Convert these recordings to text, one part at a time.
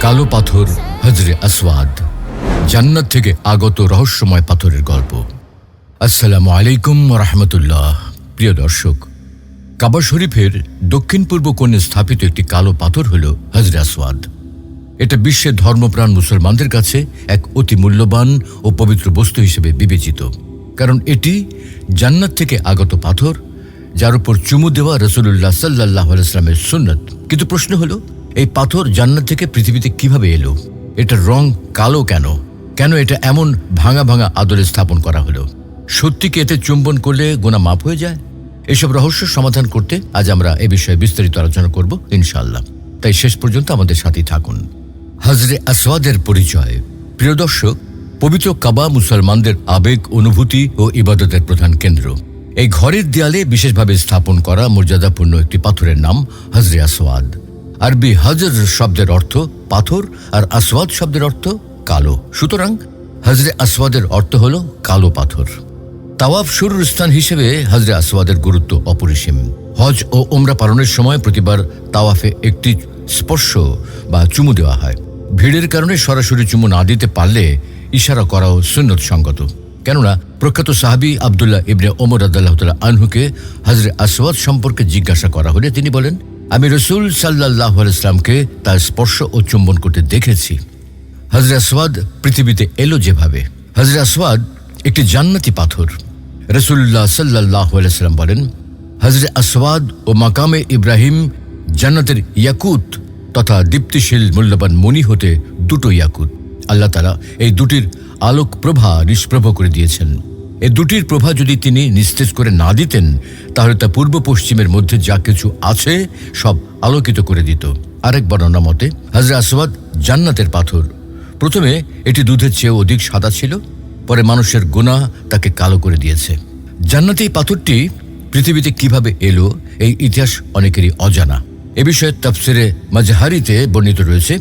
কালো পাথর, হজরে আসওয়াদ। জান্নাত থেকে আগত রহস্যময় পাথরের গল্প। আসসালামু আলাইকুম রহমতুল্লাহ। প্রিয় দর্শক, কাবা শরীফের দক্ষিণ পূর্ব কোণে স্থাপিত একটি কালো পাথর হল হজরে আসওয়াদ। এটা বিশ্বের ধর্মপ্রাণ মুসলমানদের কাছে এক অতি মূল্যবান ও পবিত্র বস্তু হিসেবে বিবেচিত। কারণ এটি জান্নাত থেকে আগত পাথর যার উপর চুমু দেওয়া রসুল্লাহ সাল্লাহ আলাইসলামের সুন্নত। কিন্তু প্রশ্ন হলো, এই পাথর জান্নাত থেকে পৃথিবীতে কীভাবে এলো? এটার রং কালো কেন? কেন এটা এমন ভাঙা ভাঙা আদলে স্থাপন করা হলো? সত্যি কি এতে চুম্বন করলে গোনা মাপ হয়ে যায়? এসব রহস্য সমাধান করতে আজ আমরা এ বিষয়ে বিস্তারিত আলোচনা করব ইনশাআল্লাহ। তাই শেষ পর্যন্ত আমাদের সাথেই থাকুন। হজরে আসওয়াদের পরিচয়। প্রিয় দর্শক, পবিত্র কাবা মুসলমানদের আবেগ, অনুভূতি ও ইবাদতের প্রধান কেন্দ্র। এই ঘরের দেয়ালে বিশেষভাবে স্থাপন করা মর্যাদাপূর্ণ একটি পাথরের নাম হজরে আসওয়াদ। আরবি হজর শব্দের অর্থ পাথর আর আসওয়াদ শব্দের অর্থ কালো। সুতরাং হজরে আসওয়াদের অর্থ হল কালো পাথর। তাওয়াফ শুরুর স্থান হিসেবে হজরে আসওয়াদের গুরুত্ব অপরিসীম। হজ ও ওমরা পালনের সময় প্রতিবার তাওয়াফে একটি স্পর্শ বা চুমু দেওয়া হয়। ভিড়ের কারণে সরাসরি চুমু না দিতে পারলে ইশারা করাও সুন্নত সঙ্গত। কেননা প্রখ্যাত সাহাবি আবদুল্লাহ ইবনে ওমর আদাল্লাহ তালা আনহুকে হজরে আসওয়াদ সম্পর্কে জিজ্ঞাসা করা হলে তিনি বলেন, আমি রসুল সাল্লাহ ইসলামকে তার স্পর্শ ও চুম্বন করতে দেখেছি। হজরে আসওয়াদ পৃথিবীতে এলো যেভাবে। হজরে আসওয়াদ একটি জান্নাতি পাথর। রসুল্লাহ সাল্লাহ সাল্লাম বলেন হজরে আসওয়াদ ও মাকামে ইব্রাহিম জান্নাতের ইয়াকুত তথা দীপ্তিশীল মূল্যবান মণি হতে দুটো ইয়াকুত। আল্লাহ তালা এই দুটির আলোক প্রভা নিষ্প্রভ করে দিয়েছেন। এই দুটির প্রভা যদি তিনি নিস্তেজ করে না দিতেন, তাহলে তা পূর্ব পশ্চিমের মধ্যে যা কিছু আছে সব আলোকিত করে দিত। আরেক বর্ণনা মতে হজরে আসওয়াদ জান্নাতের পাথর। প্রথমে এটি দুধের চেয়ে অধিক সাদা ছিল, পরে মানুষের গুনাহ তাকে কালো করে দিয়েছে। জান্নাতি এই পাথরটি পৃথিবীতে কীভাবে এলো, এই ইতিহাস অনেকেরই অজানা। এ বিষয়ে তাফসিরে মাজহারিতে বর্ণিত রয়েছে,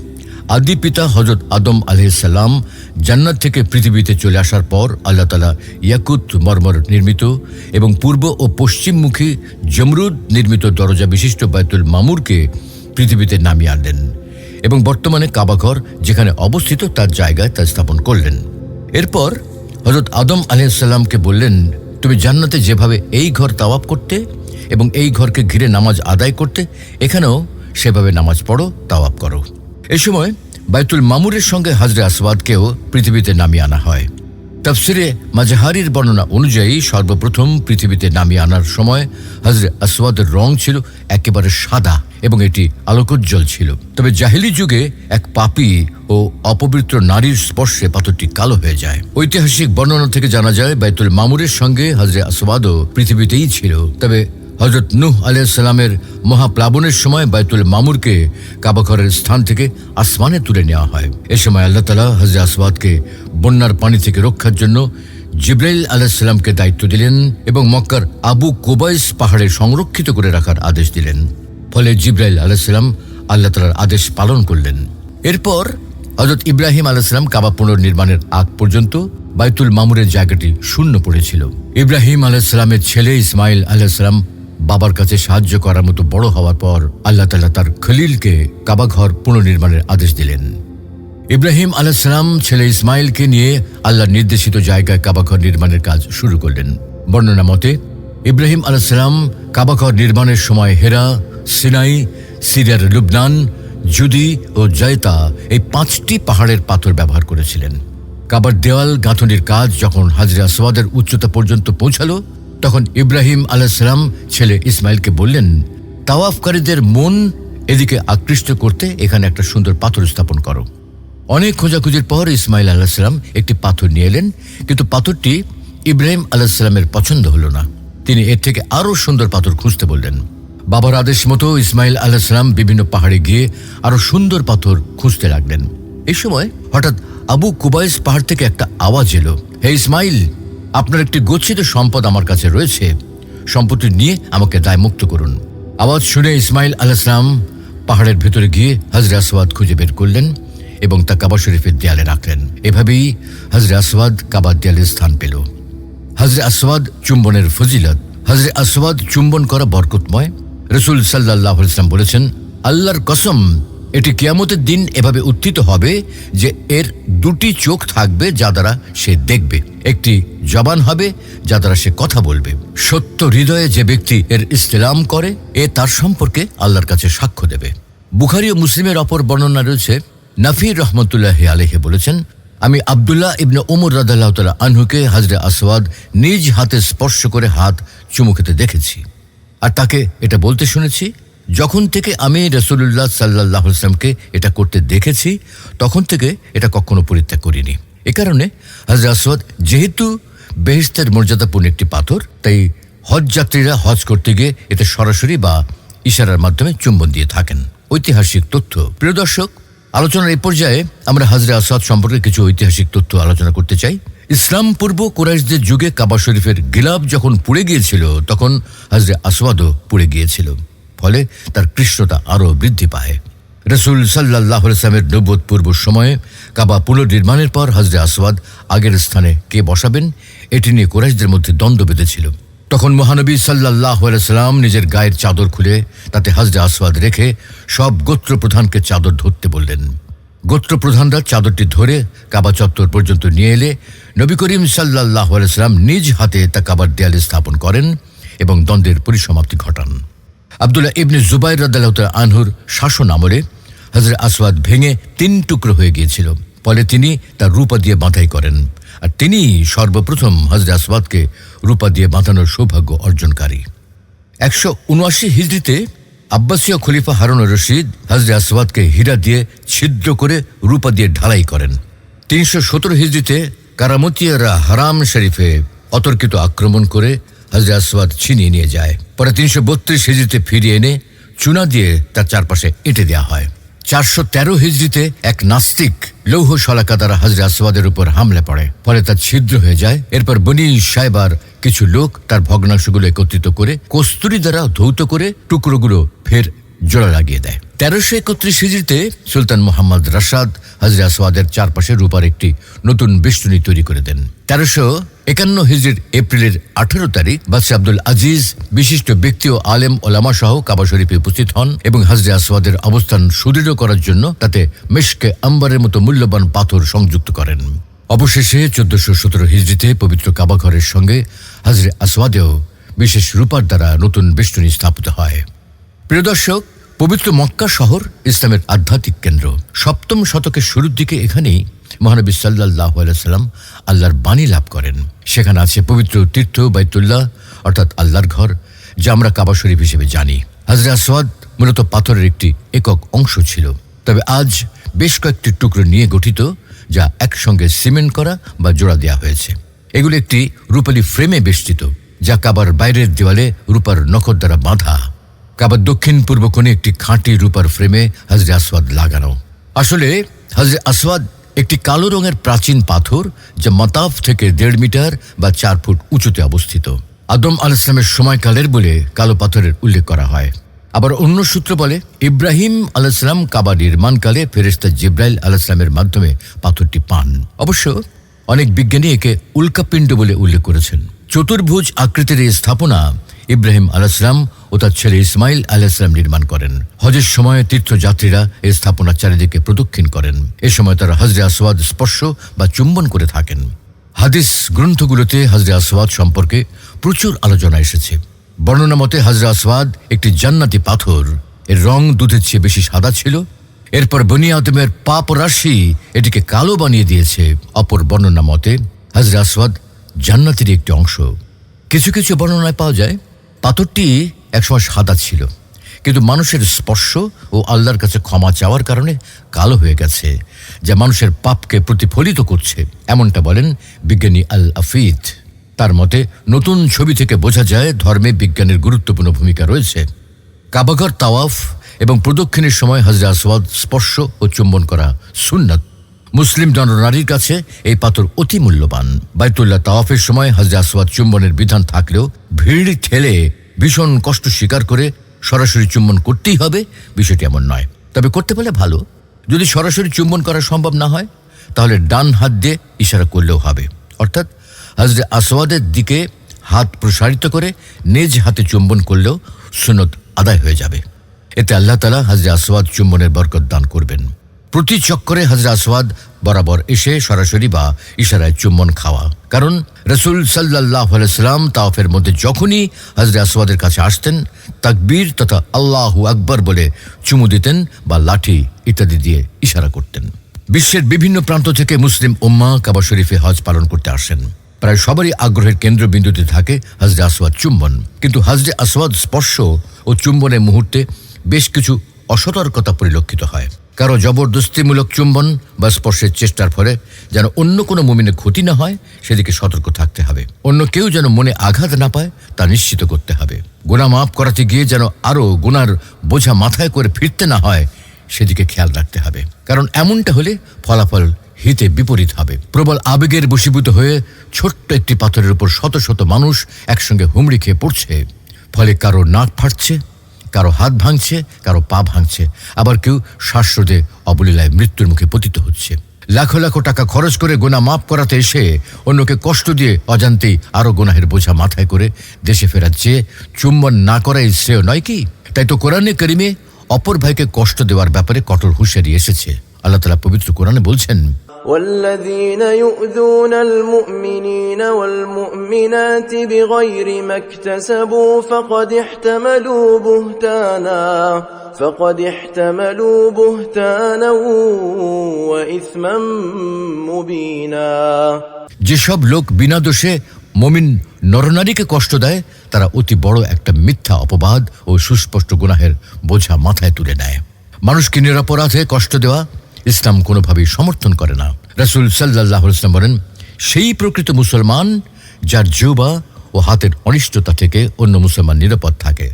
আদি পিতা হজরত আদম আলহিসাল্লাম জান্নাত থেকে পৃথিবীতে চলে আসার পর আল্লাহ তালা ইয়াকুত মর্মর নির্মিত এবং পূর্ব ও পশ্চিমমুখী জমরুদ নির্মিত দরজা বিশিষ্ট বায়তুল মামুরকে পৃথিবীতে নামিয়ে আনলেন এবং বর্তমানে কাবাঘর যেখানে অবস্থিত তার জায়গায় তা স্থাপন করলেন। এরপর হজরত আদম আলহিসাল্লামকে বললেন, তুমি জান্নাতে যেভাবে এই ঘর তাওয়াব করতে এবং এই ঘরকে ঘিরে নামাজ আদায় করতে, এখানেও সেভাবে নামাজ পড়ো তাওয়াব করো। এ সময় বাইতুল মামুরের সঙ্গে হাজরে আসওয়াদকেও পৃথিবীতে নামিয়ে আনা হয়। তাফসিরে মাজহারির বর্ণনা অনুযায়ী সর্বপ্রথম পৃথিবীতে নামিয়ে আনার সময় হজরে আসওয়াদের রং ছিল একেবারে সাদা এবং এটি আলোকোজ্জ্বল ছিল। তবে জাহিলি যুগে এক পাপী ও অপবিত্র নারীর স্পর্শে পাথরটি কালো হয়ে যায়। ঐতিহাসিক বর্ণনা থেকে জানা যায়, বাইতুল মামুরের সঙ্গে হজরে আসওয়াদও পৃথিবীতেই ছিল। তবে হজরত নুহ আলাইসাল্লামের মহাপ্লাবনের সময় বাইতুল মামুরকে কাবাঘরের স্থান থেকে আসমানে তুলে নেওয়া হয়। এ সময় আল্লাহ তালা হজরে আসওয়াদকে বন্যার পানি থেকে রক্ষার জন্য জিব্রাইল আলাহিসাল্লামকে দায়িত্ব দিলেন এবং মক্কার আবু কোবাইস পাহাড়ে সংরক্ষিত করে রাখার আদেশ দিলেন। ফলে জিব্রাইল আলাহিসাল্লাম আল্লাহ তালার আদেশ পালন করলেন। এরপর হজরত ইব্রাহিম আলাহিসাল্লাম কাবা পুনর্নির্মাণের আগ পর্যন্ত বাইতুল মামুরের জায়গাটি শূন্য পড়েছিল। ইব্রাহিম আলাহিসাল্লামের ছেলে ইসমাইল আলাহিসাল্লাম বাবার কাছে সাহায্য করার মতো বড় হওয়ার পর আল্লাহ তালা তার খলিলকে কাবাঘর পুনর্নির্মাণের আদেশ দিলেন। ইব্রাহিম আলাহিসাল্লাম ছেলে ইসমাইলকে নিয়ে আল্লাহর নির্দেশিত জায়গায় কাবাঘর নির্মাণের কাজ শুরু করলেন। বর্ণনা মতে, ইব্রাহিম আলাহিসাল্লাম কাবাঘর নির্মাণের সময় হেরা, সিনাই, সিরিয়ার লুবনান, জুদি ও জয়তা এই পাঁচটি পাহাড়ের পাথর ব্যবহার করেছিলেন। কাবার দেওয়াল, গাঁথনির কাজ যখন হাজরে আসওয়াদের উচ্চতা পর্যন্ত পৌঁছালো তখন ইব্রাহিম আলাহিসাল্লাম ছেলে ইসমাইলকে বললেন, তাওয়াফকারীদের মন এদিকে আকৃষ্ট করতে এখানে একটা সুন্দর পাথর স্থাপন করো। অনেক খোঁজাখুঁজির পর ইসমাইল আলাহিসাল্লাম একটি পাথর নিয়ে এলেন, কিন্তু পাথরটি ইব্রাহিম আলাহিসাল্লামের পছন্দ হলো না। তিনি এর থেকে আরও সুন্দর পাথর খুঁজতে বললেন। বাবার আদেশ মতো ইসমাইল আলাহিসাল্লাম বিভিন্ন পাহাড়ে গিয়ে আরও সুন্দর পাথর খুঁজতে লাগলেন। এই সময় হঠাৎ আবু কুবাইস পাহাড় থেকে একটা আওয়াজ এলো, হে ইসমাইল আপনার একটি গচ্ছিত সম্পদ আমার কাছে রয়েছে। সম্পত্তি নিয়ে আমাকে দায় মুক্ত করুন। আওয়াজ শুনে ইসমাইল আলাহিসাম পাহাড়ের ভেতরে গিয়ে হজরে আসওয়াদ খুঁজে বের করলেন এবং তা কাবা শরীফের দেয়ালে রাখলেন। এভাবেই হজরে আসওয়াদ কাবার দেয়ালে স্থান পেল। হজরে আসওয়াদ চুম্বনের ফজিলত হাজরে আসওয়াদ চুম্বন করা বরকতময়। রসুল সাল্লাহ ইসলাম বলেছেন, আল্লাহর কসম এটি কেয়ামতের দিন এভাবে উত্থিত হবে যে এর দুটি চোখ থাকবে যা দ্বারা সে দেখবে। একটি জবান হবে যা দ্বারা সে কথা বলবে। সত্য হৃদয়ে যে ব্যক্তি এর ইস্তেলাম করে, এ তার সম্পর্কে আল্লাহর কাছে সাক্ষ্য দেবে। বুখারি ও মুসলিমের অপর বর্ণনা রয়েছে, নাফির রহমতুল্লাহ আলেহে বলেছেন, আমি আবদুল্লাহ ইবনে উমর রাদাল্লাহ তালা আনহুকে হাজরে আসওয়াদ নিজ হাতে স্পর্শ করে হাত চুমু খেতে দেখেছি। আর তাকে এটা বলতে শুনেছি যখন থেকে আমি রসুল্লাহ সাল্লাহ ইসলামকে এটা করতে দেখেছি, তখন থেকে এটা কখনো পরিত্যাগ করিনি। এ কারণে হাজরে আসওয়াদ, যেহেতু বেহেস্তের মর্যাদাপূর্ণ একটি পাথর, তাই হজ যাত্রীরা হজ করতে গিয়ে এতে সরাসরি বা ইশারার মাধ্যমে চুম্বন দিয়ে থাকেন। ঐতিহাসিক তথ্য। প্রিয় দর্শক, আলোচনার এই পর্যায়ে আমরা হাজরে আসাদ সম্পর্কে কিছু ঐতিহাসিক তথ্য আলোচনা করতে চাই। ইসলাম পূর্ব কুরাইশদের যুগে কাবা শরীফের গিলাব যখন পুড়ে গিয়েছিল, তখন হাজরে আসওয়াদও পুড়ে গিয়েছিল। ফলে তার কৃষ্ণতা আরও বৃদ্ধি পায়। রসুল সাল্লাহ ইসলামের নব্বত পূর্ব সময়ে কাবা পুনর্নির্মাণের পর হাজরে আসওয়াদ আগের স্থানে কে বসাবেন, এটি নিয়ে কুরাইশদের মধ্যে দ্বন্দ্ব বেঁধেছিল। তখন মহানবী সাল্লাহ সাল্লাম নিজের গায়ের চাদর খুলে তাতে হাজরে আসওয়াদ রেখে সব গোত্র প্রধানকে চাদর ধরতে বললেন। গোত্র প্রধানরা চাদরটি ধরে কাবা চত্বর পর্যন্ত নিয়ে এলে নবী করিম সাল্লাহ সাল্লাম নিজ হাতে তা কাবার দেয়ালে স্থাপন করেন এবং দ্বন্দ্বের পরিসমাপ্তি ঘটান। আবদুল্লাহ ইবনে জুবাইর রাদ্দাল আনহুর শাসন আমলে হজরত আসওয়াদ ভেঙে তিন টুকরো হয়ে গিয়েছিল। ফলে তিনি তার রূপা দিয়ে বাঁধাই করেন। আর তিনি সর্বপ্রথম হজরত আসওয়াদকে রূপা দিয়ে বাঁধানোর সৌভাগ্য অর্জনকারী। একশো উনআশি হিজড়িতে আব্বাসীয় খলিফা হারুন রশিদ হজরে আসওয়াদকে হীরা দিয়ে ছিদ্র করে রূপা দিয়ে ঢালাই করেন। তিনশো সতেরো হিজড়িতে কারামতিয়ারা হারাম শরীফে অতর্কিত আক্রমণ করে হজরে আসওয়াদ ছিনিয়ে নিয়ে যায়। পরে তিনশো বত্রিশ হিজড়িতে ফিরিয়ে এনে চুনা দিয়ে তার চারপাশে এঁটে দেওয়া হয়। চারশো তেরো হিজড়িতে এক নাস্তিক লৌহ শলাকা দ্বারা হাজরে আসবাদের উপর হামলে পড়ে। ফলে তার ছিদ্র হয়ে যায়। এরপর বনি সাহেবার কিছু লোক তার ভগ্নাংশগুলো একত্রিত করে কস্তুরি দ্বারা ধৌত করে টুকরোগুলো ফের জোড়া লাগিয়ে দেয়। তেরোশো একত্রিশ হিজড়িতে সুলতান মোহাম্মদ রাশাদ হাজরা আসওয়াদের চারপাশে রূপার একটি নতুন বেষ্টনী তৈরি করে দেন। তেরোশো একান্ন হিজড়ির এপ্রিলের আঠেরো তারিখ বাদশাহ আব্দুল আজিজ বিশিষ্ট ব্যক্তি ও আলেম ওলামা সহ কাবা শরীফে উপস্থিত হন এবং হাজরে আসওয়াদের অবস্থান সুদৃঢ় করার জন্য তাতে মেশকে আম্বারের মতো মূল্যবান পাথর সংযুক্ত করেন। অবশেষে চোদ্দশো সতেরো হিজড়িতে পবিত্র কাবাঘরের সঙ্গে হাজরে আসওয়াদেও বিশেষ রূপার দ্বারা নতুন বেষ্টনী স্থাপিত হয়। প্রিয় দর্শক, পবিত্র মক্কা শহর ইসলামের আধ্যাত্মিক কেন্দ্র। সপ্তম শতকের শুরুর দিকে এখানেই মহানবী সাল্লাহ সাল্লাম আল্লাহর বাণী লাভ করেন। সেখানে আছে পবিত্র তীর্থ বাইতুল্লাহ, অর্থাৎ আল্লাহর ঘর, যা আমরা কাবা শরীফ হিসেবে জানি। হাজরা আসওয়াদ মূলত পাথরের একটি একক অংশ ছিল। তবে আজ বেশ কয়েকটি টুকরো নিয়ে গঠিত, যা একসঙ্গে সিমেন্ট করা বা জোড়া দেওয়া হয়েছে। এগুলো একটি রূপালী ফ্রেমে বেষ্টিত, যা কাবার বাইরের দেওয়ালে রূপার নখর দ্বারা বাঁধা। কাবার দক্ষিণ পূর্ব কোণে একটি খাঁটি রূপার ফ্রেমে হাজরে আসওয়াদ লাগানো। আসলে, হাজরে আসওয়াদ একটি কালো রঙের প্রাচীন পাথর যা মাতাফ থেকে দেড় মিটার বা চার ফুট উঁচুতে অবস্থিত। আদম আল ইসলামের সময়কালের বলে কালো পাথরের উল্লেখ করা হয়। আবার অন্য সূত্র বলে, ইব্রাহিম আলাইসালাম কাবা নির্মাণকালে ফেরেস্তা জিব্রাইল আলাইসলামের মাধ্যমে পাথরটি পান। অবশ্য, অনেক বিজ্ঞানী একে উল্কাপিণ্ড বলে উল্লেখ করেছেন। চতুর্ভুজ আকৃতির এই স্থাপনা ইব্রাহিম আলাইসলাম ও তার ছেলে ইসমাইল আলাইসলাম নির্মাণ করেন। হজের সময় তীর্থযাত্রীরা এই স্থাপনার চারিদিকে প্রদক্ষিণ করেন। এ সময় তারা হজরে আসওয়াদ স্পর্শ বা চুম্বন করে থাকেন। হাদিস গ্রন্থগুলোতে হজরে আসওয়াদ সম্পর্কে প্রচুর আলোচনা এসেছে। বর্ণনা মতে হজরে আসওয়াদ একটি জান্নাতি পাথর। এর রং দুধের চেয়ে বেশি সাদা ছিল। এরপর বনি আদমের পাপ রাশি এটিকে কালো বানিয়ে দিয়েছে। অপর বর্ণনা মতে হজরে আসওয়াদ জান্নাতের একটি অংশ। কিছু কিছু বর্ণনায় পাওয়া যায় পাথরটি একসময় সাদা ছিল, কিন্তু মানুষের স্পর্শ ও আল্লাহর কাছে ক্ষমা চাওয়ার কারণে কালো হয়ে গেছে, যা মানুষের পাপকে প্রতিফলিত করছে, এমনটা বলেন বিজ্ঞানী আল আফিদ তার মতে, নতুন ছবি থেকে বোঝা যায় ধর্মে বিজ্ঞানের গুরুত্বপূর্ণ ভূমিকা রয়েছে। কাবাঘর তাওয়াফ এবং প্রদক্ষিণের সময় হাজরা আসওয়াদ স্পর্শ ও চুম্বন করা সুন্নাত। মুসলিম নারীর কাছে এই পাথর অতি মূল্যবান। বাইতুল্লাহ তাওয়াফের সময় হাজরা আসওয়াদ চুম্বনের বিধান থাকলেও ভিড় ঠেলে ভীষণ কষ্ট স্বীকার করে সরাসরি চুম্বন করতেই হবে, বিষয়টি এমন নয়। তবে করতে পারলে ভালো। যদি সরাসরি চুম্বন করা সম্ভব না হয়, তাহলে ডান হাত দিয়ে ইশারা করলেও হবে। অর্থাৎ হাজরে আসওয়াদের দিকে হাত প্রসারিত করে নিজ হাতে চুম্বন করলেও সুনত আদায় হয়ে যাবে। এতে আল্লাহ তালা হাজরে আসওয়াদ চুম্বনের বরকত দান করবেন। প্রতি চক্করে হাজরে আসওয়াদ বরাবর এসে সরাসরি বা ইশারায় চুম্বন খাওয়া। কারণ রসুল সাল্লাহ সাল্লাম তাওফের মধ্যে যখনই হাজরে আসওয়াদের কাছে আসতেন, তাকবীর তথা আল্লাহু আকবর বলে চুমু দিতেন বা লাঠি ইত্যাদি দিয়ে ইশারা করতেন। বিশ্বের বিভিন্ন প্রান্ত থেকে মুসলিম উম্মা কাবা শরীফে হজ পালন করতে আসেন। প্রায় সবারই আগ্রহের কেন্দ্রবিন্দুতে থাকে হাজরে আসওয়াদ চুম্বন। কিন্তু হাজরে আসওয়াদ স্পর্শ ও চুম্বনের মুহূর্তে বেশ কিছু অসতর্কতা পরিলক্ষিত হয়। কারও জবরদস্তিমূলক চুম্বন বা স্পর্শের চেষ্টার ফলে যেন অন্য কোনো মুমিনের ক্ষতি না হয়, সেদিকে সতর্ক থাকতে হবে। অন্য কেউ যেন মনে আঘাত না পায়, তা নিশ্চিত করতে হবে। গুণা মাফ করাতে গিয়ে যেন আরও গুনার বোঝা মাথায় করে ফিরতে না হয়, সেদিকে খেয়াল রাখতে হবে। কারণ এমনটা হলে ফলাফল হিতে বিপরীত হবে। প্রবল আবেগের বশীভূত হয়ে ছোট্ট একটি পাথরের উপর শত শত মানুষ একসঙ্গে হুমড়ি খেয়ে পড়ছে। ফলে কারও নাক ফাটছে কারও হাত ভাঙছে, কারও পা ভাঙছে। আবার কেউ শ্বাসরোধে অবলীলায় মৃত্যুর মুখে পতিত হচ্ছে। লাখো লাখো টাকা খরচ করে গোনা মাফ করাতে এসে অন্যকে কষ্ট দিয়ে অজান্তেই আরও গোনাহের বোঝা মাথায় করে দেশে ফেরার চেয়ে চুম্বন না করাই শ্রেয় নয় কি? তাই তো কোরআনে করিমে অপর ভাইকে কষ্ট দেওয়ার ব্যাপারে কঠোর হুঁশিয়ারি এসেছে। আল্লাহ তালা পবিত্র কোরআনে বলছেন والذين يؤذون المؤمنين والمؤمنات بغير ما اكتسبوا فقد احتملوا بهتانا فقد احتملوا بهتانا وإثما مبينا যেসব লোক বিনা দোষে মমিন নরনারীকে কষ্ট দেয় তারা অতি বড় একটা মিথ্যা অপবাদ ও সুস্পষ্ট গুনাহের বোঝা মাথায় তুলে নেয় মানুষকে নিরাপরাধে কষ্ট দেওয়া ইসলাম কোনোভাবেই সমর্থন করে না। রাসুল সাল্লাহ ইসলাম বলেন, সেই প্রকৃত মুসলমান যার জুবা ও হাতের অনিষ্টতা থেকে অন্য মুসলমান নিরাপদ থাকে।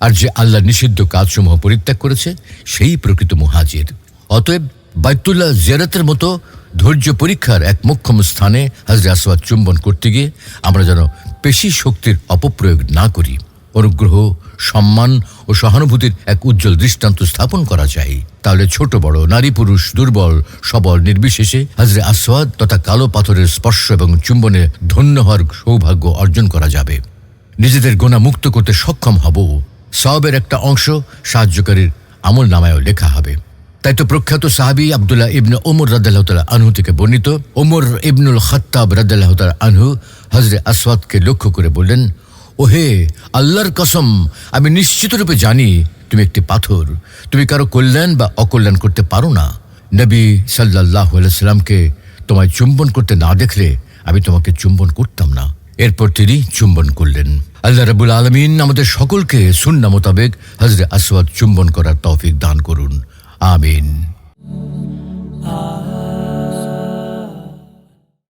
আর যে আল্লাহ নিষিদ্ধ কাজসমূহ পরিত্যাগ করেছে, সেই প্রকৃত মুহাজির। অতএব বাইতুল্লাহ জিয়ারতের মতো ধৈর্য পরীক্ষার এক মোক্ষম স্থানে হাজরে আসওয়াদ চুম্বন করতে গিয়ে আমরা যেন পেশি শক্তির অপপ্রয়োগ না করি। অনুগ্রহ সম্মান ও সহানুভূতির এক উজ্জ্বল দৃষ্টান্ত স্থাপন করা যায়। তাহলে ছোট বড়, নারী পুরুষ, দুর্বল, সবল, নির্বিশেষে হাজরে আসওয়াদ তথা কালো পাথরের স্পর্শ এবং চুম্বনে ধন্য হওয়ার সৌভাগ্য অর্জন করা যাবে। নিজেদের গোনা মুক্ত করতে সক্ষম হব। সবের একটা অংশ সাহায্যকারীর আমল নামায়ও লেখা হবে। তাই তো প্রখ্যাত সাহাবি আবদুল্লাহ ইবনে ওমর রাদ্দাল্লাহ আনহু থেকে বর্ণিত। ওমর ইবনুল খত্তাব রাদ্দাল্লাহ আনহু হজরে আসওয়াদকে লক্ষ্য করে বললেন ওহে, আল্লাহর কসম, আমি নিশ্চিতরূপে জানি তুমি একটি পাথর। তুমি কারও কল্যাণ বা অকল্যাণ করতে পারো না। নবী সাল্লাহ সাল্লামকে তোমায় চুম্বন করতে না দেখলে আমি তোমাকে চুম্বন করতাম না। এরপর তিনি চুম্বন করলেন। আল্লাহ রাবুল আলমিন আমাদের সকলকে সুন্না মোতাবেক হজরে আসওয়াদ চুম্বন করার তৌফিক দান করুন। আমিন।